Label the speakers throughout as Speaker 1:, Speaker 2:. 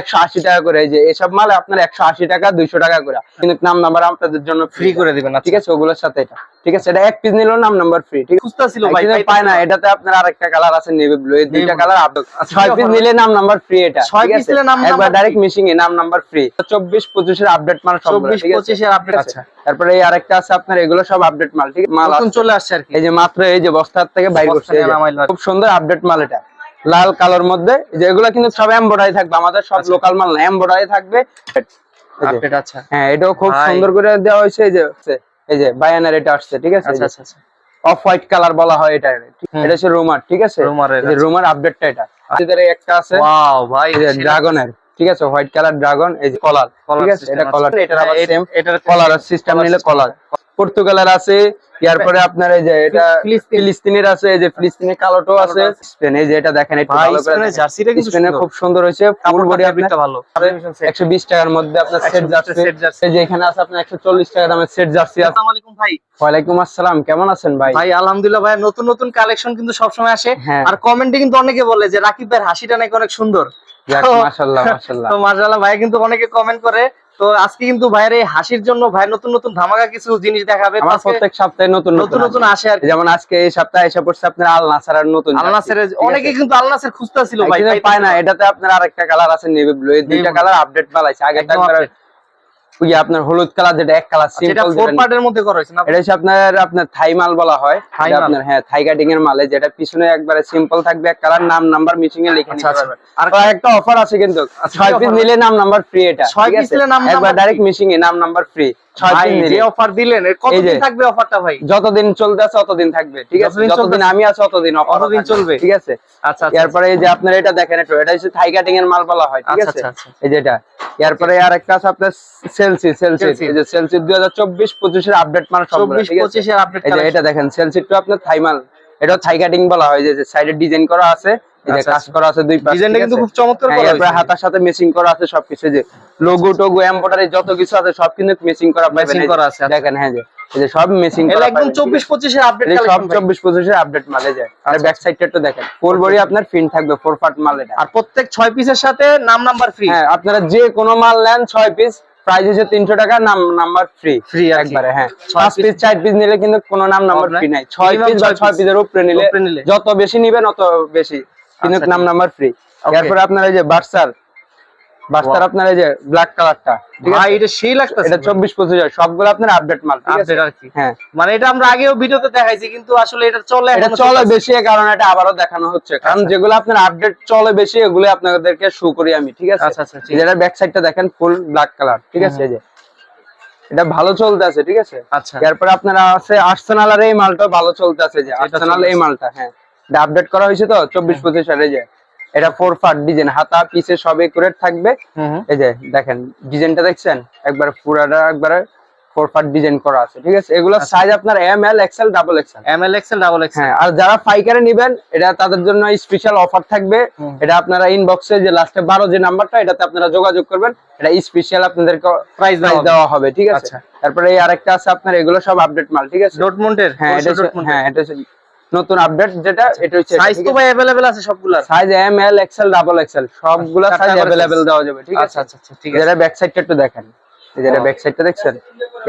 Speaker 1: একশো আশি টাকা করে যে এসব মাল আপনার একশো আশি টাকা দুইশো টাকা করে। কিন্তু নাম নাম্বার আপনাদের জন্য
Speaker 2: ফ্রি করে দিবেন
Speaker 1: ঠিক আছে ওগুলোর সাথে এটা। ঠিক আছে এটা এক পিস নিলেও নাম নাম্বার ফ্রি ঠিক আছে?
Speaker 2: ছিল ভাই
Speaker 1: পায় না এটাতে আপনার আরেকটা কালার আছে নেভি ব্লু এই দুইটা কালার আপডেট
Speaker 2: আচ্ছা,
Speaker 1: ছয় পিস নিলে নাম নাম্বার ফ্রি এটা
Speaker 2: ছয়
Speaker 1: আছে?
Speaker 2: নিলে নাম
Speaker 1: একবার ডাইরেক্ট মিশিং এ নাম নাম্বার ফ্রি চব্বিশ পঁচিশের আপডেট মাল সব
Speaker 2: আপডেট আচ্ছা
Speaker 1: তারপরে এই আরেকটা আছে আপনার এগুলো সব আপডেট মাল ঠিক আছে? মাল
Speaker 2: চলে আসছে আর কি।
Speaker 1: এই যে মাত্র এই যে বস্তার থেকে বাইর করছে। খুব সুন্দর আপডেট মাল এটা। লাল কালোর মধ্যে এই যে এগুলো কিন্তু সব এমব্রয়ডারি থাকবে আমাদের সব
Speaker 2: আচ্ছা।
Speaker 1: লোকাল মাল না এমব্রয়ডারি থাকবে।
Speaker 2: আচ্ছা।
Speaker 1: হ্যাঁ এটাও খুব সুন্দর করে দেওয়া হয়েছে এই যে এই যে বায়ানের এটা আসছে ঠিক আছে?
Speaker 2: আচ্ছা আচ্ছা আচ্ছা।
Speaker 1: অফ হোয়াইট কালার বলা হয় এটা। এটা হচ্ছে রোমার ঠিক আছে?
Speaker 2: আচ্ছা।
Speaker 1: রোমার আপডেটটা এটা। এদের একটা আছে।
Speaker 2: ওয়াও ভাই
Speaker 1: ড্রাগনের ঠিক আছে? হোয়াইট কালার ড্রাগন এই যে কলার ঠিক আছে? এটা কলার এটা আবার সেম
Speaker 2: এটার
Speaker 1: কলার সিস্টেম নিলে কলার পর্তুগালের আছে এরপরে আপনার এই যে এটা ফিলিস্তিনের আছে এই যে ফিলিস্তিনের কালোটাও আছে। স্পেন এই যে এটা দেখেন একটু
Speaker 2: ভাই
Speaker 1: ভালো করে
Speaker 2: জার্সিটা কিন্তু
Speaker 1: স্পেনে। খুব সুন্দর হয়েছে। ফুল বডি
Speaker 2: ফ্যাব্রিকটা ভালো।
Speaker 1: একশো বিশ টাকার মধ্যে আপনার সেট জার্সি। এই যে এখানে আছে আপনার একশো চল্লিশ টাকা দামের সেট জার্সি আছে।
Speaker 2: আসসালামু আলাইকুম ভাই।
Speaker 1: ওয়ালাইকুম আসসালাম কেমন আছেন ভাই?
Speaker 2: ভাই আলহামদুলিল্লাহ ভাই নতুন নতুন কালেকশন কিন্তু সবসময় আসে।
Speaker 1: হ্যাঁ।
Speaker 2: আর কমেন্টে কিন্তু অনেকে বলে যে রাকিব ভাইয়ের হাসিটা নাকি অনেক সুন্দর।
Speaker 1: মাশাআল্লাহ, মাশাআল্লাহ।
Speaker 2: তো মাশাআল্লাহ ভাই কিন্তু অনেকে কমেন্ট করে তো আজকে কিন্তু ভাইয়ের এই হাসির জন্য ভাই নতুন নতুন ধামাকা কিছু জিনিস দেখাবে।
Speaker 1: প্রত্যেক সপ্তাহে নতুন
Speaker 2: নতুন নতুন আসে আর
Speaker 1: যেমন আজকে এই সপ্তাহে এসে পড়ছে আপনার আল নাসার নতুন
Speaker 2: আল নাসেরের
Speaker 1: ঠিক
Speaker 2: অনেকে কিন্তু আল নাসের খুঁজতেছিল ভাই
Speaker 1: পায় না এটাতে আপনার আরেকটা কালার আছে নেভি ব্লু এই দুইটা কালার আপডেট মেলাইছে আগে ওই আপনার হলুদ কালার যেটা এক কালার
Speaker 2: আচ্ছা, এটা ফোর পার্টের মধ্যে করা হয়েছে না?
Speaker 1: এটা হচ্ছে আপনার আপনার থাই মাল বলা হয়।
Speaker 2: থাই
Speaker 1: আপনার হ্যাঁ থাই কাটিং এর মালে যেটা পিছনে একবারে সিম্পল থাকবে এক কালার নাম নাম্বার মিচিং এ লিখে
Speaker 2: আচ্ছা,
Speaker 1: নিতে
Speaker 2: আচ্ছা।
Speaker 1: পারবেন।
Speaker 2: আর
Speaker 1: একটা অফার আছে কিন্তু ছয় পিস
Speaker 2: offer?
Speaker 1: নিলে নাম নাম্বার ফ্রি এটা
Speaker 2: 6
Speaker 1: পিস
Speaker 2: নিলে নাম
Speaker 1: একবার ডাইরেক্ট মিচিং এ নাম নাম্বার ফ্রি যতদিন চলতে আছে ততদিন থাকবে ঠিক আছে?
Speaker 2: যতদিন
Speaker 1: যতদিন আমি আছি ততদিন offer
Speaker 2: চলবে।
Speaker 1: ঠিক আছে?
Speaker 2: আচ্ছা আচ্ছা
Speaker 1: এরপরে এই যে আপনার এটা দেখেন একটু এটা হচ্ছে থাই কাটিং এর মাল বলা হয় ঠিক
Speaker 2: আচ্ছা,
Speaker 1: আছে। এই যেটা এরপরে আর একটা আছে আপনার সেলসি সেলসি এই যে সেলসি 2024 25 এর আপডেট মাল সব
Speaker 2: চব্বিশ পঁচিশের আপডেট
Speaker 1: এই যে এটা দেখেন সেলসি টু আপনার থাই মাল এটা থাই কাটিং বলা হয় যে সাইডে ডিজাইন করা আছে যে
Speaker 2: আচ্ছা,
Speaker 1: কাজ
Speaker 2: আচ্ছা।
Speaker 1: করা আছে দুই পাশে
Speaker 2: ডিজাইনটা কিন্তু খুব চমৎকার
Speaker 1: হ্যাঁ,
Speaker 2: করা হয়েছে।
Speaker 1: হাতার সাথে করা আছে সবকিছু যে লোগো টোগো এমব্রয়ডারি যত কিছু আছে সব কিন্তু করা
Speaker 2: করা আছে, আচ্ছা।
Speaker 1: দেখেন হ্যাঁ যে এই যে সব করা
Speaker 2: একদম
Speaker 1: পাবেন,
Speaker 2: চব্বিশ পঁচিশের আপডেট
Speaker 1: সব চব্বিশ পঁচিশের আপডেট মালে যায় আর
Speaker 2: আচ্ছা,
Speaker 1: ব্যাক সাইডটা একটু দেখেন। ফুল বডি আপনার ফিন থাকবে ফোর পার্ট মাল এটা।
Speaker 2: আর প্রত্যেক ছয় পিসের সাথে নাম নাম্বার ফ্রি
Speaker 1: হ্যাঁ আপনারা যে কোনো মাল নেন ছয় পিস প্রাইস হচ্ছে তিনশো টাকা নাম নাম্বার ফ্রি
Speaker 2: ফ্রি
Speaker 1: একবারে হ্যাঁ।
Speaker 2: ছয়
Speaker 1: পাঁচ পিস চার পিস নিলে কিন্তু কোনো নাম নাম্বার ফ্রি নাই। ছয় পিস বা
Speaker 2: ছয়
Speaker 1: পিসের উপরে নিলে। যত বেশি নিবেন অত বেশি। কিন্তু
Speaker 2: আচ্ছা,
Speaker 1: নাম নাম্বার ফ্রি. এরপরে আপনার এই যে বার্সার বার্সার আপনার এই যে ব্ল্যাক কালারটা
Speaker 2: ভাই এটা সেই লাগতেছে
Speaker 1: এটা চব্বিশ পঁচিশ হাজার সবগুলো আপনার আপডেট মাল
Speaker 2: আপডেট আর কি।
Speaker 1: হ্যাঁ।
Speaker 2: মানে এটা আমরা আগেও ভিডিওতে দেখাইছি কিন্তু আসলে এটা চলে
Speaker 1: এটা চলে বেশি কারণে এটা আবারও দেখানো হচ্ছে। কারণ
Speaker 2: আচ্ছা।
Speaker 1: যেগুলো আপনার আপডেট চলে বেশি এগুলো আপনাদেরকে শো করি আমি ঠিক আছে?
Speaker 2: আচ্ছা, আচ্ছা,
Speaker 1: যেটা ব্যাক সাইডটা দেখেন ফুল ব্ল্যাক কালার ঠিক আছে? এই যে। এটা ভালো চলতে আছে ঠিক আছে?
Speaker 2: আচ্ছা।
Speaker 1: এরপরে আপনারা আছে আর্সেনাল আর এই মালটা ভালো চলতে আছে যে
Speaker 2: এটা
Speaker 1: আর্সেনাল এই মালটা হ্যাঁ। এটা আপডেট করা হয়েছে তো? চব্বিশ পঁচিশ সালে যে এটা ফোর ফার ডিজাইন হাতা পিছে সব একুরেট থাকবে। এই যে দেখেন ডিজাইনটা দেখছেন? একবার পুরাটা একবারে ফোর ফার ডিজাইন করা আছে ঠিক আছে? এগুলো। সাইজ আপনার M L XL double XL
Speaker 2: M L XL double XL
Speaker 1: হ্যাঁ আর যারা পাইকারি নেবেন এটা তাদের জন্য স্পেশাল অফার থাকবে। এটা আপনারা ইনবক্সে যে লাস্টে বারো যে নাম্বারটা এটাতে আপনারা যোগাযোগ করবেন। এটা স্পেশাল আপনাদেরকে
Speaker 2: প্রাইস
Speaker 1: দেওয়া হবে। ঠিক আছে?
Speaker 2: আচ্ছা।
Speaker 1: তারপরে এই আরেকটা আছে আপনার এগুলো সব আপডেট মাল ঠিক আছে?
Speaker 2: ডটমন্ডের
Speaker 1: হ্যাঁ এটা হ্যাঁ এটা নতুন আপডেট যেটা এটা হচ্ছে
Speaker 2: সাইজ তো ভাই अवेलेबल আছে সবগুলার
Speaker 1: size M L XL double XL সবগুলা
Speaker 2: চারটা
Speaker 1: সাইজ
Speaker 2: করে
Speaker 1: अवेलेबल
Speaker 2: size।
Speaker 1: দেওয়া যাবে ঠিক আছে
Speaker 2: আচ্ছা আচ্ছা আচ্ছা ঠিক আছে
Speaker 1: যেটা ব্যাক সাইডটা একটু দেখেন এই যেটা
Speaker 2: Wow.
Speaker 1: ব্যাক সাইডটা দেখছেন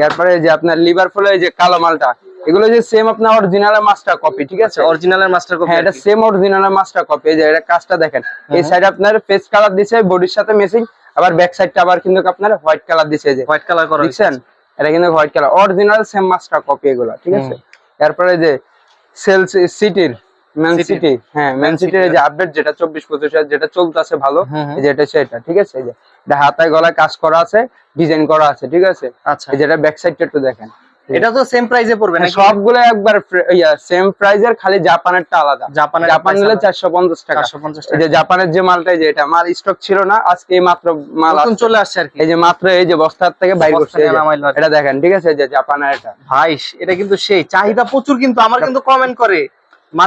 Speaker 1: এরপরে এই যে আপনার লিভার ফুলে এই যে কালো মালটা এগুলো যে সেম আপনার অরিজিনাল মাস্টার কপি ঠিক আছে
Speaker 2: অরিজিনালের মাস্টার কপি
Speaker 1: হ্যাঁ এটা সেম অরিজিনাল মাস্টার কপি এই যে এটা কাজটা দেখেন এই সাইড আপনার ফেস কালার দিছে বডির সাথে মেসিং আবার ব্যাক সাইডটা আবার কিন্তু আপনার হোয়াইট কালার দিছে এই যে
Speaker 2: হোয়াইট কালার করা হয়েছে।
Speaker 1: দেখছেন এটা কিন্তু white colour original same master copy এগুলো ঠিক আছে এরপরে যে সেলস সিটির ম্যান সিটি হ্যাঁ ম্যান সিটির যে আপডেট যেটা চব্বিশ পঁচিশ যেটা চলতেছে ভালো যেটা সেটা ঠিক আছে? এই যে হাতায় গলায় কাজ করা আছে ডিজাইন করা আছে ঠিক আছে?
Speaker 2: আচ্ছা।
Speaker 1: যেটা ব্যাক সাইডটা একটু দেখেন।
Speaker 2: এটা তো সেম প্রাইসে পড়বে
Speaker 1: হ্যাঁ,
Speaker 2: নাকি?
Speaker 1: সবগুলো একবার ইয়া সেম প্রাইজের খালি জাপানেরটা আলাদা।
Speaker 2: জাপানের
Speaker 1: জাপান নিলে চারশো পঞ্চাশ টাকা।
Speaker 2: 450
Speaker 1: এই
Speaker 2: টাকা।
Speaker 1: যে জাপানের যে মালটা যে এটা মাল স্টক ছিল না আজকে এই মাত্র মাল
Speaker 2: নতুন চলে আসছে আর কি।
Speaker 1: এই যে মাত্র এই যে বস্তার থেকে বাইর করছে। এটা দেখেন ঠিক আছে এই যে জাপানের এটা।
Speaker 2: ভাই এটা কিন্তু সেই চাহিদা প্রচুর কিন্তু আমার কিন্তু কমেন্ট করে।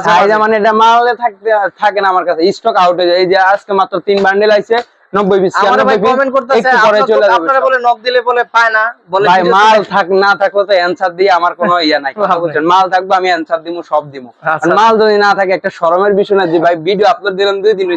Speaker 1: চাহিদা
Speaker 2: মাঝে।
Speaker 1: মানে এটা মালে থাকতে থাকে না আমার কাছে। স্টক আউট হয়ে যায়। এই যে আজকে মাত্র তিন বান্ডেল আইছে নব্বই পিস
Speaker 2: আমার ভাই কমেন্ট করতেছে
Speaker 1: পরে চলে যাবে
Speaker 2: আপনারা বলে নক দিলে বলে পায় না বলে
Speaker 1: ভাই মাল থাক না তো অ্যান্সার দিয়ে আমার কোনো ইয়া নাই বলছেন। মাল থাকবে আমি অ্যান্সার দিব সব দিব
Speaker 2: আচ্ছা।
Speaker 1: মাল যদি না থাকে একটা শরমের বিষয় না যে ভাই ভিডিও আপলোড দিলাম দুই দিন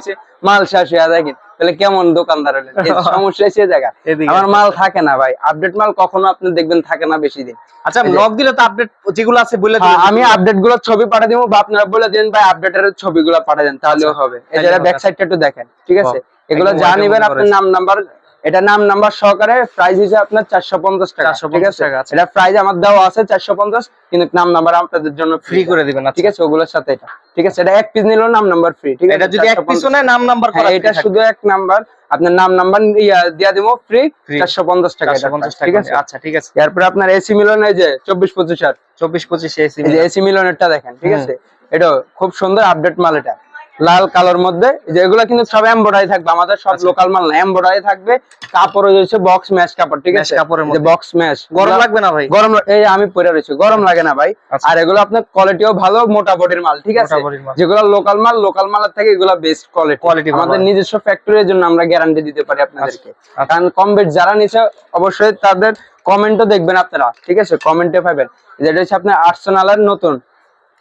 Speaker 1: মাল শেষ হয়ে দেখেন তাহলে কেমন দোকানদার হলেন? সমস্যা সে জায়গা আমার মাল থাকে না ভাই। আপডেট মাল কখনো আপনি দেখবেন থাকে না বেশি দিন।
Speaker 2: আচ্ছা নক দিলে তো আপডেট যেগুলো আছে বলে
Speaker 1: হ্যাঁ, আমি আপডেটগুলো ছবি পাঠিয়ে দিব বা আপনারা বলে দিন ভাই আপডেটের ছবিগুলো পাঠিয়ে দেন তাহলেও
Speaker 2: আচ্ছা,
Speaker 1: হবে। এই। ব্যাক সাইডটা একটু দেখেন ঠিক আছে? এগুলো যা নিবেন আপনার নাম নাম্বার এটা নাম নাম্বার সহকারে প্রাইস হিসেবে আপনার চারশো পঞ্চাশ টাকা
Speaker 2: 450
Speaker 1: ঠিক আছে?
Speaker 2: আচ্ছা।
Speaker 1: এটা প্রাইস আমার দেওয়া আছে চারশো পঞ্চাশ কিন্তু নাম নাম্বার আপনাদের জন্য
Speaker 2: ফ্রি করে দিবেন
Speaker 1: ঠিক আছে? ওগুলোর সাথে এটা ঠিক আছে? এটা এক পিস নিলেও নাম নাম্বার ফ্রি ঠিক আছে?
Speaker 2: এটা যদি এক
Speaker 1: 450
Speaker 2: পিছনে নাম নাম্বার করা
Speaker 1: হ্যাঁ, এটা শুধু এক নাম্বার আপনার নাম নাম্বার ইয়া দিয়া দিব ফ্রি। চারশো পঞ্চাশ টাকা এটা
Speaker 2: 450
Speaker 1: price, ঠিক আছে?
Speaker 2: আচ্ছা ঠিক আছে।
Speaker 1: এরপরে আপনার এসি মিলন এই যে চব্বিশ পঁচিশ আর।
Speaker 2: 24 25 এসি
Speaker 1: এসি মিলনেরটা দেখেন ঠিক আছে? এটা খুব সুন্দর আপডেট মাল এটা। লাল কালোর মধ্যে এগুলো কিন্তু সব এমব্রয়ডারি থাকবে আমাদের সব
Speaker 2: আচ্ছা।
Speaker 1: লোকাল মাল না এমব্রয়ডারি থাকবে কাপড় হচ্ছে বক্স ম্যাশ কাপড় ঠিক আছে
Speaker 2: কাপড়ের মধ্যে।
Speaker 1: বক্স ম্যাশ
Speaker 2: গরম লাগবে না ভাই
Speaker 1: গরম এই আমি পরে রয়েছি গরম লাগে না ভাই
Speaker 2: আচ্ছা।
Speaker 1: আর এগুলো আপনার কোয়ালিটিও ভালো মোটা বডির মাল ঠিক আছে। যেগুলো লোকাল মাল লোকাল মালের থেকে এগুলো বেস্ট কোয়ালিটি
Speaker 2: ভালো
Speaker 1: আমাদের। নিজস্ব ফ্যাক্টরির জন্য আমরা গ্যারান্টি দিতে পারি আপনাদেরকে
Speaker 2: আচ্ছা।
Speaker 1: কারণ কম বেট যারা নিছে অবশ্যই তাদের কমেন্টও দেখবেন আপনারা ঠিক আছে কমেন্টে পাবেন যেটা হচ্ছে আপনার আর্সেনালের নতুন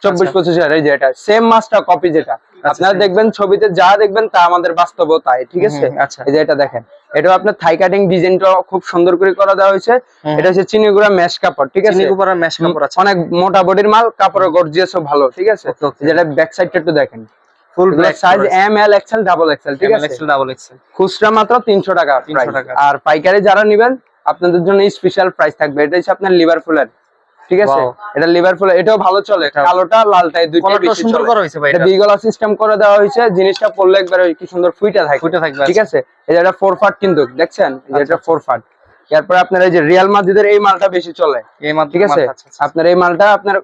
Speaker 1: চব্বিশ
Speaker 2: আচ্ছা।
Speaker 1: পঁচিশ হাজার যে এটা সেম মাস্টার কপি যেটা। আপনারা দেখবেন ছবিতে যা দেখবেন তা আমাদের বাস্তব তাই ঠিক আছে?
Speaker 2: আচ্ছা।
Speaker 1: এই যে এটা দেখেন এটাও আপনার থাই কাটিং ডিজাইনটা খুব সুন্দর করে করা দেওয়া হয়েছে। এটা হচ্ছে চিনিগুড়া মেশ কাপড় ঠিক আছে?
Speaker 2: চিনি কুপার ম্যাশ কাপড় আছে
Speaker 1: অনেক মোটা বডির মাল কাপড়ের গর্জিয়াসও ভালো ঠিক আছে. যেটা ব্যাক সাইডটা একটু দেখেন।
Speaker 2: Full black
Speaker 1: size M L XL double XL ঠিক আছে?
Speaker 2: এক্সেল ডাবল এক্সেল
Speaker 1: খুচরা মাত্র তিনশো টাকা
Speaker 2: 300 টাকা।
Speaker 1: আর পাইকারি যারা নিবেন আপনাদের জন্য স্পেশাল প্রাইস থাকবে। এটা হচ্ছে আপনার লিভার ফুলের ঠিক আছে? এটা লিভার ফুল এটাও ভালো চলে। কালোটা লালটা এই
Speaker 2: কলারটা
Speaker 1: বেশি
Speaker 2: সুন্দর করা হয়েছে ভাই
Speaker 1: এটা
Speaker 2: এটা।
Speaker 1: বিগলা সিস্টেম করে দেওয়া হয়েছে জিনিসটা পড়লে একবার কি সুন্দর ফুইটা থাকে।
Speaker 2: ফুটে থাকবে
Speaker 1: ঠিক আছে? এই যে এটা ফোর ফাট কিন্তু দেখছেন?
Speaker 2: আচ্ছা,
Speaker 1: এটা ফোর ফাট এরপরে আপনার এই যে রিয়াল মাদ্রিদের এই মালটা বেশি চলে।
Speaker 2: এই মাত্র
Speaker 1: ঠিক আছে?
Speaker 2: আচ্ছা, আচ্ছা।
Speaker 1: আপনার এই মালটা আপনার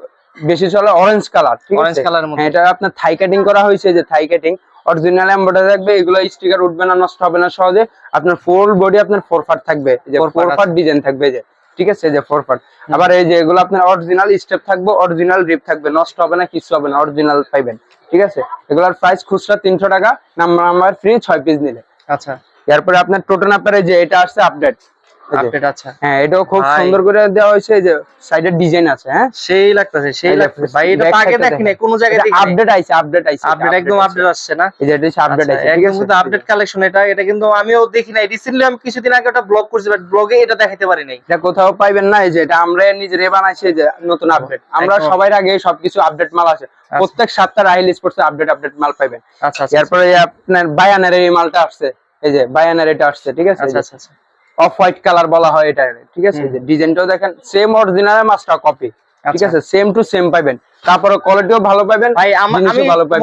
Speaker 1: বেশি চলে অরেঞ্জ কালার ঠিক আছে?
Speaker 2: colour এর মধ্যে।
Speaker 1: হ্যাঁ, এটা আপনার থাই কাটিং করা হয়েছে যে থাই কাটিং অরিজিনাল এমব্রয়ডারি থাকবে এগুলো স্টিকার উঠবে না নষ্ট হবে না সহজে। আপনার ফুল বডি আপনার ফোর ফাট থাকবে যে ফোর ফাট ডিজাইন থাকবে যে। ঠিক আছে যে ফোর পার্ট আবার এই যে এগুলো আপনার অরিজিনাল স্টেপ থাকবে অরিজিনাল রিপ থাকবে নষ্ট হবে না কিছু হবে না অরিজিনাল পাইবেন ঠিক আছে? এগুলোর প্রাইস খুচরা তিনশো টাকা নাম্বার নাম্বার ফ্রি ছয় পিস নিলে।
Speaker 2: আচ্ছা।
Speaker 1: এরপরে আপনার টোটো নাম্বারে যে এটা আসছে আপডেট
Speaker 2: আপডেট আচ্ছা
Speaker 1: হ্যাঁ এটাও খুব সুন্দর করে দেওয়া হয়েছে এই যে সাইডের ডিজাইন আছে হ্যাঁ?
Speaker 2: সেই লাগতেছে সেই লাগতেছে। ভাই এটা আগে কোন জায়গায়
Speaker 1: আপডেট আইছে আপডেট আইছে
Speaker 2: আপডেট একদম আপডেট আসছে না?
Speaker 1: এই যে এটা আপডেট
Speaker 2: আচ্ছা,
Speaker 1: আইছে ঠিক আছে?
Speaker 2: কিন্তু আপডেট কালেকশন এটা এটা কিন্তু আমিও দেখি রিসেন্টলি আমি কিছুদিন আগে একটা ব্লগ করছি বাট ব্লগে এটা দেখাতে পারি নাই।
Speaker 1: এটা কোথাও পাইবেন না এই যে এটা আমরা নিজেরে বানাইছি যে নতুন আপডেট আমরা। সবার আগে সবকিছু আপডেট মাল আছে। প্রত্যেক সপ্তাহে রাহিল স্পোর্টস আপডেট আপডেট মাল পাইবেন।
Speaker 2: আচ্ছা আচ্ছা
Speaker 1: এরপরে আপনার বায়ানের এই মালটা আসছে এই যে বায়ানের এটা আসছে ঠিক আছে?
Speaker 2: আচ্ছা আচ্ছা আচ্ছা।
Speaker 1: অফ হোয়াইট কালার বলা হয় এটা ঠিক আছে? ডিজাইনটাও দেখেন সেম অরিজিনাল মাস্টার কপি ঠিক
Speaker 2: আচ্ছা।
Speaker 1: আছে? সেম টু সেম পাবেন। তারপরে কোয়ালিটিও ভালো পাইবেন
Speaker 2: ভাই আমি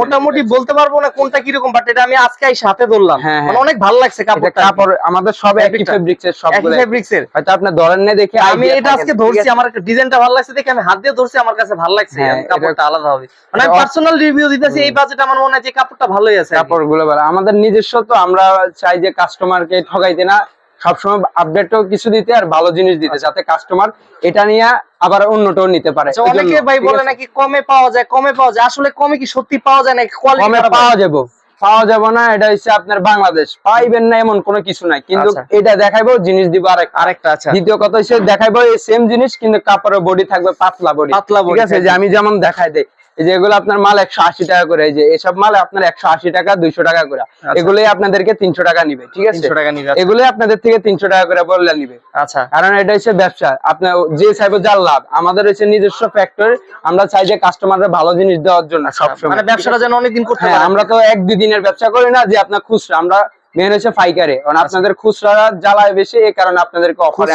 Speaker 2: মোটামুটি বলতে পারব না কোনটা কীরকম বাট এটা আমি আজকে এই সাথে ধরলাম।
Speaker 1: হ্যাঁ,
Speaker 2: মানে
Speaker 1: হ্যাঁ।
Speaker 2: অনেক ভালো লাগছে কাপড়টা।
Speaker 1: কাপড় আমাদের সব একই। ফেব্রিক্স এর
Speaker 2: একই
Speaker 1: সবগুলো
Speaker 2: ফেব্রিক্স এর।
Speaker 1: হয়তো আপনি ধরেন না দেখে
Speaker 2: আমি এটা আজকে ধরছি? আমার ডিজাইনটা ভালো লাগছে দেখে আমি হাত দিয়ে ধরছি আমার কাছে ভালো লাগছে
Speaker 1: হ্যাঁ,
Speaker 2: কাপড়টা আলাদা হবে। মানে আমি পার্সোনাল রিভিউ দিতেছি এই বাজেট আমার মনে হয় যে কাপড়টা ভালোই আছে আর কি।
Speaker 1: ভালো। আমাদের নিজস্ব তো আমরা চাই যে কাস্টমারকে ঠকাইতে না সবসময় আপডেটও কিছু দিতে আর ভালো জিনিস দিতে যাতে কাস্টমার এটা নিয়ে আবার অন্যটাও নিতে পারে।
Speaker 2: আচ্ছা, অনেকে ভাই বলে নাকি কমে পাওয়া যায় কমে পাওয়া যায়। আসলে কমে কি সত্যি পাওয়া যায় নাকি
Speaker 1: কমে পাওয়া যাব। পাওয়া যাবে না এটা হচ্ছে আপনার বাংলাদেশ। পাইবেন না এমন কোনো কিছু নাই। কিন্তু
Speaker 2: আচ্ছা।
Speaker 1: এটা দেখাইবো জিনিস দিব
Speaker 2: আরেকটা আচ্ছা।
Speaker 1: দ্বিতীয় কথা হচ্ছে দেখাইবো এই সেম জিনিস কিন্তু কাপড়ের বডি থাকবে পাতলা বডি
Speaker 2: পাতলা
Speaker 1: ঠিক আছে? যে আমি যেমন দেখাই দেই এই যে এগুলো আপনার মাল একশো আশি টাকা করে এই যে এসব মাল আপনার একশো আশি টাকা দুইশো টাকা করে। এগুলোই আপনাদেরকে তিনশো টাকা নিবে ঠিক আছে?
Speaker 2: টাকা নিবে
Speaker 1: এগুলোই আপনাদের থেকে তিনশো টাকা করে বললে নিবে।
Speaker 2: আচ্ছা।
Speaker 1: কারণ এটা হচ্ছে ব্যবসা। আপনার যে চাইব যার লাভ। আমাদের হচ্ছে নিজস্ব ফ্যাক্টরি আমরা চাই যে কাস্টমাররা ভালো জিনিস দেওয়ার জন্য। সবসময়
Speaker 2: মানে ব্যবসাটা যেন অনেকদিন করতে
Speaker 1: হ্যাঁ
Speaker 2: পারে।
Speaker 1: আমরা তো এক দুই দিনের ব্যবসা করি না যে আপনার খুচরা। আমরা মেন হচ্ছে পাইকারি। কারণ আপনাদের খুচরা জ্বালায় বেশি এই কারণে আপনাদেরকে অফারে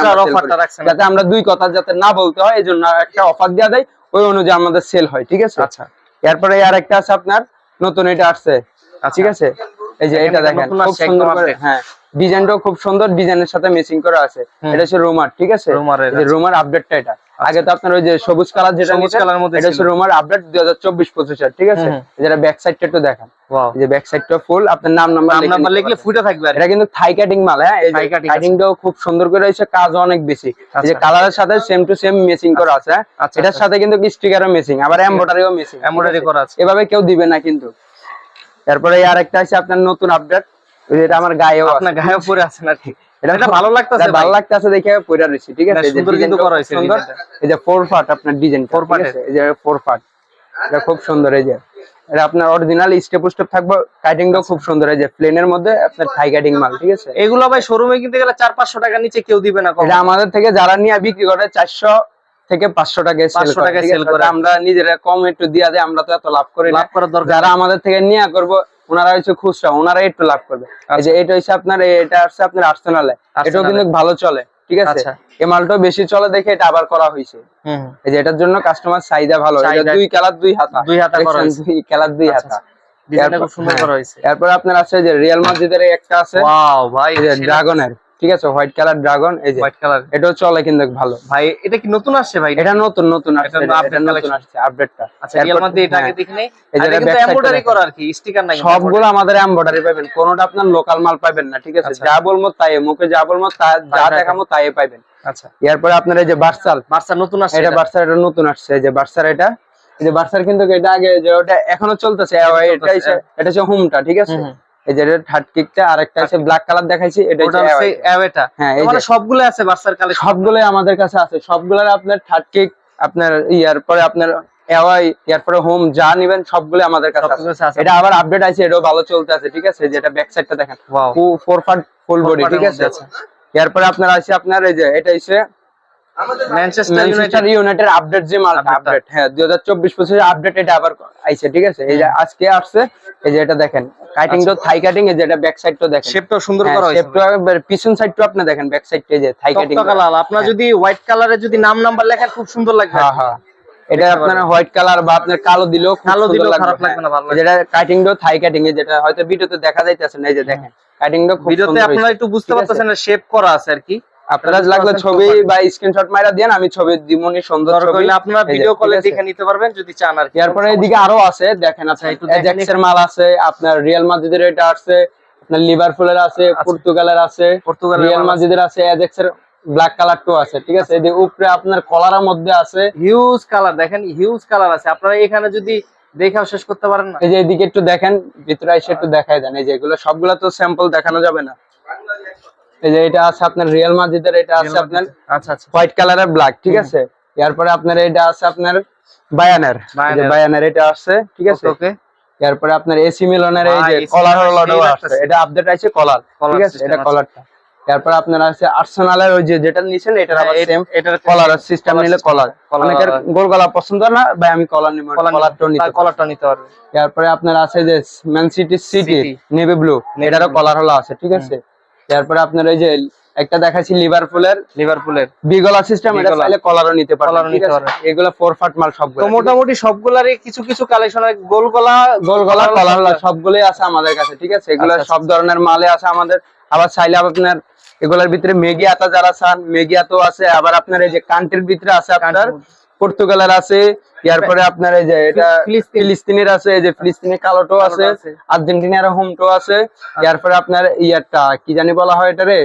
Speaker 1: যাতে আমরা দুই কথা যাতে না বলতে হয় এই জন্য একটা অফার দেওয়া দেয়। ওই অনুযায়ী আমাদের সেল হয় ঠিক আছে?
Speaker 2: আচ্ছা।
Speaker 1: এরপরে আর একটা আছে আপনার নতুন এটা আসছে ঠিক আছে? এই যে এটা দেখেন খুব সুন্দর করে। হ্যাঁ ডিজাইনটাও খুব সুন্দর ডিজাইনের সাথে ম্যাচিং করা আছে। এটা হচ্ছে রোমার ঠিক আছে?
Speaker 2: রোমার।
Speaker 1: রোমার আপডেটটা এটা। আগে তো আপনার ওই যে সবুজ কালার যেটা
Speaker 2: সবুজ কালারের মধ্যে
Speaker 1: এটা
Speaker 2: ছিল।
Speaker 1: রোমার আপডেট দুই হাজার চব্বিশ পঁচিশ ঠিক আছে। যেটা ব্যাক সাইডটা একটু দেখেন এই যে ব্যাক সাইডটা ফুল আপনার নাম নাম্বার
Speaker 2: নাম নাম্বার লিখলে ফুটে থাকবে
Speaker 1: এটা কিন্তু থাই কাটিং মাল হ্যাঁ এই
Speaker 2: আছে।
Speaker 1: কাটিংটাও খুব সুন্দর করে হয়েছে কাজ অনেক বেশি এই যে
Speaker 2: আচ্ছা।
Speaker 1: কালারের সাথে সেম টু সেম ম্যাচিং করা আছে হ্যাঁ?
Speaker 2: আচ্ছা,
Speaker 1: এটার
Speaker 2: আচ্ছা।
Speaker 1: সাথে কিন্তু স্টিকারও ম্যাচিং আবার এমব্রয়ডারিও ম্যাচিং
Speaker 2: Embroidery করা আছে।
Speaker 1: এভাবে কেউ দিবে না কিন্তু তারপরে আর একটা আছে আপনার নতুন আপডেট এটা আমার গায়েও
Speaker 2: আপনার গায়ে পরে আছেন আর কি
Speaker 1: এটা
Speaker 2: ভালো লাগতেছে
Speaker 1: ভালো লাগতেছে দেখে পয়রা রয়েছে ঠিক আছে?
Speaker 2: সুন্দর কিন্তু করা হয়েছে
Speaker 1: সুন্দর। এই যে ফোর পার্ট আপনার ডিজাইন ফোর পার্ট এই যে ফোর পার্ট এটা খুব সুন্দর এই যে। এটা আপনার অরিজিনাল স্টেপ স্টেপ থাকবে কাটিংটাও খুব সুন্দর এই যে প্লেনের মধ্যে আপনার থাই কাটিং মাল ঠিক আছে?
Speaker 2: এগুলো ভাই শোরুমে কিনতে গেলে চার পাঁচশো টাকা নিচে কেউ দিবে না
Speaker 1: এটা আমাদের থেকে যারা নিয়ে বিক্রি করে চারশো থেকে পাঁচশো টাকায় সেল
Speaker 2: 500
Speaker 1: করে ঠিক আছে? আমরা নিজেরা কম একটু দিয়া দেয় আমরা তো এত লাভ করি না।
Speaker 2: লাভ করার দরকার
Speaker 1: যারা আমাদের থেকে নিয়ে করব ওনারা হচ্ছে খুচরা ওনারা একটু লাভ করবে এই যে এটা হচ্ছে আপনার এটা আসছে আপনার আর্সেনালে এটাও কিন্তু ভালো চলে ঠিক আছে
Speaker 2: আচ্ছা।
Speaker 1: এই মালটাও বেশি চলে দেখে এটা আবার করা হয়েছে। এই যে এটার জন্য কাস্টমার চাহিদা ভালো এটা দুই কালার দুই হাতা
Speaker 2: দুই হাতা করা? হয়েছে।
Speaker 1: দুই কালার দুই
Speaker 2: আচ্ছা,
Speaker 1: হাতা
Speaker 2: ডিজাইনটা খুব সুন্দর। করা হয়েছে
Speaker 1: এরপর আপনার আছে যে রিয়াল মাদ্রিদের একটা আছে
Speaker 2: ওয়াও ভাই
Speaker 1: ড্রাগনের ঠিক আছে হোয়াইট কালার ড্রাগন এই যে।
Speaker 2: হোয়াইট কালার
Speaker 1: এটাও চলে কিন্তু ভালো।
Speaker 2: ভাই এটা কি নতুন আসছে ভাই?
Speaker 1: এটা নতুন নতুন আসছে
Speaker 2: এটা
Speaker 1: এটা নতুন আসছে আপডেটটা
Speaker 2: আচ্ছা রিয়াল মাদ্রিদ এটা আগে দেখি নাই। এটা কিন্তু এমব্রয়ডারি করা আর কি স্টিকার না কিন্তু
Speaker 1: সবগুলো আমাদের এমব্রয়ডারি পাবেন কোনোটা আপনার লোকাল মাল পাবেন না ঠিক আছে?
Speaker 2: আচ্ছা।
Speaker 1: যা বলব তাই মুখে যা বলব তা যা দেখাবো। তাই পাবেন
Speaker 2: আচ্ছা।
Speaker 1: এরপরে আপনার এই যে বার্সাল
Speaker 2: বার্সা নতুন আসছে
Speaker 1: এটা। বার্সার এটা নতুন আসছে এই যে বার্সার এটা। এই যে বার্সার কিন্তু এটা আগে যে ওটা এখনও চলতেছে এটা হচ্ছে এটা হচ্ছে হোমটা ঠিক আছে। এই যে এটা থার্ড কিকটা আর একটা হচ্ছে ব্ল্যাক কালার দেখাইছি এটা হচ্ছে
Speaker 2: অ্যাওয়েটা
Speaker 1: হ্যাঁ
Speaker 2: মানে সবগুলো আছে বার্সার কালেকশন
Speaker 1: সবগুলোই আমাদের কাছে আছে। সবগুলোর আপনার থার্ড কিক আপনার ইয়ার পরে আপনার এওয়াই ইয়ার পরে হোম যা নিবেন সবগুলো আমাদের কাছে আছে। এটা আবার আপডেট আছে এটাও ভালো চলতে আছে ঠিক আছে? যেটা ব্যাক সাইডটা দেখেন।
Speaker 2: ওয়াও
Speaker 1: ফোর ফুল বডি ঠিক আছে। এরপরে আপনার আছে আপনার এই যে এটা হচ্ছে
Speaker 2: ম্যানচেস্টার ইউনাইটেড
Speaker 1: ইউনাইটেড আপডেট যে মালটা আপডেট হ্যাঁ 2024 25 আপডেট এটা আবার আইছে ঠিক আছে? এই যে আজকে আসছে এই যে এটা দেখেন। কাটিং তো থাই কাটিং এই যে এটা ব্যাক সাইড তো দেখেন।
Speaker 2: শেপটাও সুন্দর
Speaker 1: হ্যাঁ,
Speaker 2: করা হয়েছে
Speaker 1: shape টা পিছন সাইড তো আপনি দেখেন ব্যাক সাইড এই যে থাই কাটিং
Speaker 2: লাল আপনার
Speaker 1: হ্যাঁ।
Speaker 2: যদি হোয়াইট কালারে যদি নাম নাম্বার লেখেন খুব সুন্দর লাগবে।
Speaker 1: হ্যাঁ হ্যাঁ। এটা আপনার হোয়াইট কালার বা আপনার কালো দিলেও
Speaker 2: কালো দিলেও খারাপ
Speaker 1: হ্যাঁ।
Speaker 2: লাগবে না, ভালো
Speaker 1: যেটা কাটিং ডো থাই কাটিং এ যেটা হয়তো ভিডিওতে দেখা যাইতেছে না এই যে দেখেন। কাটিং ডো খুব
Speaker 2: ভিডিওতে আপনারা একটু বুঝতে পারতেছেন না শেপ করা আছে আর কি।
Speaker 1: আপনারা লাগলে ছবি। বা স্ক্রিনশট মাইরা দেন আমি ছবি দিমনি সুন্দর ছবি।
Speaker 2: আপনারা ভিডিও কলে দেখে নিতে পারবেন যদি চান আর
Speaker 1: এরপরে এদিকে আরও আছে দেখেন আছে এর মাল আছে আপনার রিয়াল মাদ্রিদের এটা আছে আপনার লিভারপুলের আছে পর্তুগালের আছে
Speaker 2: পর্তুগালের
Speaker 1: রিয়াল মাদ্রিদের আছে। এজেক্সের ব্ল্যাক কালার টু আছে ঠিক আছে? এদিকে উপরে আপনার কলারের মধ্যে আছে।
Speaker 2: হিউজ কালার দেখেন হিউজ কালার আছে। আপনারা এখানে যদি দেখাও শেষ করতে পারেন না।
Speaker 1: এই যে এদিকে একটু দেখেন ভিতরে এসে একটু দেখাই দেন। এই যে এগুলো সবগুলো তো স্যাম্পল দেখানো যাবে না। এই যে এটা আছে আপনার রিয়েল মাদ্রিদের এটা আছে আপনার
Speaker 2: আচ্ছা আচ্ছা।
Speaker 1: হোয়াইট কালারের ব্ল্যাক ঠিক আছে? এরপরে আপনার এটা আছে আপনার বায়ানের
Speaker 2: বায়ানের।
Speaker 1: বায়ানের এটা আছে ঠিক আছে?
Speaker 2: ওকে
Speaker 1: এরপরে আপনার এসি মিলনের এই যে কলার
Speaker 2: মিলনের
Speaker 1: হলো
Speaker 2: সেই
Speaker 1: আছে। এটা আপডেট আছে কলার ঠিক আছে? এটা। কলারটা এরপর আপনার আছে আর্সেনালের ওই যে যেটা নিছেন এটার আবার
Speaker 2: হ্যাঁ,
Speaker 1: সেম
Speaker 2: এটার
Speaker 1: কলার সিস্টেম নিলে কলার অনেকের গোল গলা পছন্দ না ভাই আমি কলার নিব কলারটাও নিতে।
Speaker 2: কলারটা নিতে পারবে।
Speaker 1: এরপরে আপনার আছে যে Man
Speaker 2: City
Speaker 1: City
Speaker 2: navy blue এটারও
Speaker 1: কলার হলো আছে ঠিক আছে? এরপরে আপনার ওই যে একটা দেখাচ্ছি লিভারপুলের
Speaker 2: লিভারপুলের
Speaker 1: বিগলা সিস্টেম এটা চাইলে কলারও নিতে পারবেন
Speaker 2: Collar ও
Speaker 1: ঠিক
Speaker 2: নিতে
Speaker 1: আছে?
Speaker 2: পারবেন।
Speaker 1: এগুলো ফোর ফাট মাল সবগুলো।
Speaker 2: তো মোটামুটি সবগুলারই কিছু কিছু কালেকশন গোল গলা
Speaker 1: গোল গলা
Speaker 2: collar
Speaker 1: কলার সবগুলোই আছে আমাদের কাছে ঠিক আছে? এগুলো
Speaker 2: আচ্ছা, আচ্ছা।
Speaker 1: সব ধরনের মালে আছে আমাদের। আবার চাইলে আপনার এগুলোর ভিতরে মেগি আতা যারা চান মেগি আছে। আবার আপনার এই যে কান্ট্রির ভিতরে আছে আপনার পর্তুগালের আছে এরপরে আপনার এই যে এটা ফিলিস্তিনের আছে এই যে ফিলিস্তিনের কালোটো আছে আর্জেন্টিনার হোমটো আছে এরপরে আপনার ইয়ারটা কি জানি বলা হয় এটা রে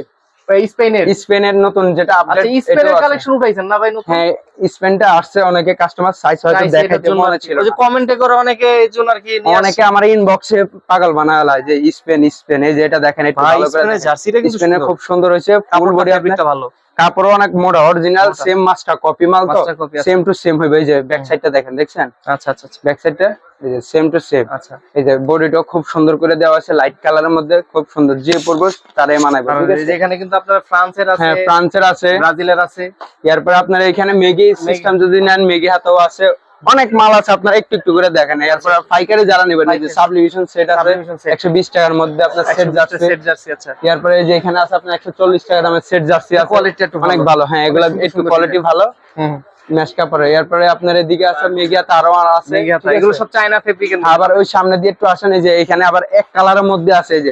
Speaker 2: স্পেনের।
Speaker 1: স্পেনের নতুন যেটা আপডেট
Speaker 2: আচ্ছা স্পেনের কালেকশন উঠাইছেন না ভাই নতুন?
Speaker 1: হ্যাঁ স্পেনটা আসছে অনেকে কাস্টমার সাইজ হয়তো দেখাইতে মনে ছিল।
Speaker 2: ওই যে কমেন্টে করে অনেকে এই আর কি
Speaker 1: অনেকে আমার ইনবক্সে পাগল বানায় লাই যে স্পেন স্পেন এই যে এটা দেখেন একটু ভালো করে
Speaker 2: স্পেনের জার্সিটা কিন্তু
Speaker 1: স্পেনে খুব সুন্দর হয়েছে ফুল বডি
Speaker 2: ভালো।
Speaker 1: কাপড় অনেক মোটা অরিজিনাল সেম মাছটা কপি মাল তো। সেম টু সেম হইবে এই যে ব্যাক সাইডটা দেখেন দেখছেন?
Speaker 2: আচ্ছা আচ্ছা আচ্ছা।
Speaker 1: ব্যাক সাইডটা এই যে সেম টু সেম
Speaker 2: আচ্ছা।
Speaker 1: এই যে বডিটা খুব সুন্দর করে দেওয়া আছে লাইট কালারের মধ্যে খুব সুন্দর। যে পরবে তারাই মানাবে ঠিক আছে?
Speaker 2: এখানে কিন্তু আপনার ফ্রান্সের আছে
Speaker 1: হ্যাঁ ফ্রান্সের আছে।
Speaker 2: ব্রাজিলের আছে।
Speaker 1: এরপর আপনার এখানে মেগি সিস্টেম যদি নেন মেগি হাতেও আছে। অনেক মাল আছে আপনার একটু একটু করে দেখেন। এরপর পাইকারি যারা নেবেন এই যে
Speaker 2: পাইকারি।
Speaker 1: সাবলিভিশন সেট আছে
Speaker 2: Sublimation set।
Speaker 1: একশো বিশ টাকার মধ্যে আপনার সেট যাচ্ছে।
Speaker 2: সেট জার্সি আচ্ছা।
Speaker 1: এরপরে এই যে এখানে আছে আপনার একশো চল্লিশ টাকা দামের সেট জার্সি আছে
Speaker 2: কোয়ালিটি একটু
Speaker 1: অনেক
Speaker 2: ভালো।
Speaker 1: হ্যাঁ এগুলো একটু কোয়ালিটি ভালো।
Speaker 2: হুম।
Speaker 1: ম্যাশ কাপড়ে এরপরে আপনার এদিকে আছে মেগিয়াতে আরও আর আছে।
Speaker 2: এগুলো সব চায়না ফেব্রিক
Speaker 1: আবার ওই সামনে দিয়ে একটু আসেন এই যে এখানে আবার এক কালারের মধ্যে আছে এই যে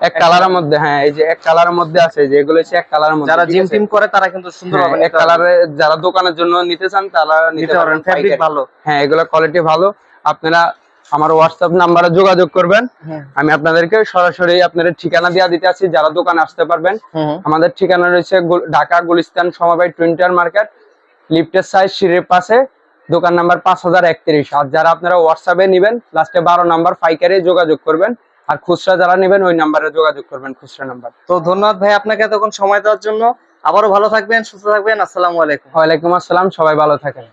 Speaker 1: এক কালারের মধ্যে হ্যাঁ এই যে এক কালারের মধ্যে আছে যে এগুলো হচ্ছে এক কালারের মধ্যে
Speaker 2: যারা জিম টিম করে তারা কিন্তু সুন্দর
Speaker 1: হ্যাঁ,
Speaker 2: হবে
Speaker 1: এক কালারে যারা দোকানের জন্য নিতে চান তারা নিতে
Speaker 2: পারবেন ফেব্রিক ভালো।
Speaker 1: হ্যাঁ এগুলো কোয়ালিটি ভালো। আপনারা আমার হোয়াটসঅ্যাপ নাম্বারে যোগাযোগ করবেন।
Speaker 2: হুম
Speaker 1: আমি আপনাদেরকে সরাসরি আপনাদের ঠিকানা দেওয়া দিতে আছি যারা দোকানে আসতে পারবেন। আমাদের ঠিকানা রয়েছে ঢাকা গুলিস্তান সমবায় টুইন্টার মার্কেট লিফটের সাইজ সিঁড়ির পাশে দোকান নাম্বার পাঁচ হাজার একত্রিশ। আর যারা আপনারা হোয়াটসঅ্যাপে নিবেন লাস্টে বারো নাম্বার পাইকারি যোগাযোগ করবেন। আর খুচরা যারা নেবেন ওই নাম্বারে যোগাযোগ করবেন খুচরা নাম্বার
Speaker 2: তো ধন্যবাদ ভাই আপনাকে এতক্ষণ সময় দেওয়ার জন্য। আবারও ভালো থাকবেন সুস্থ থাকবেন। আসসালামু আলাইকুম।
Speaker 1: ওয়ালাইকুম আসসালাম সবাই ভালো থাকেন।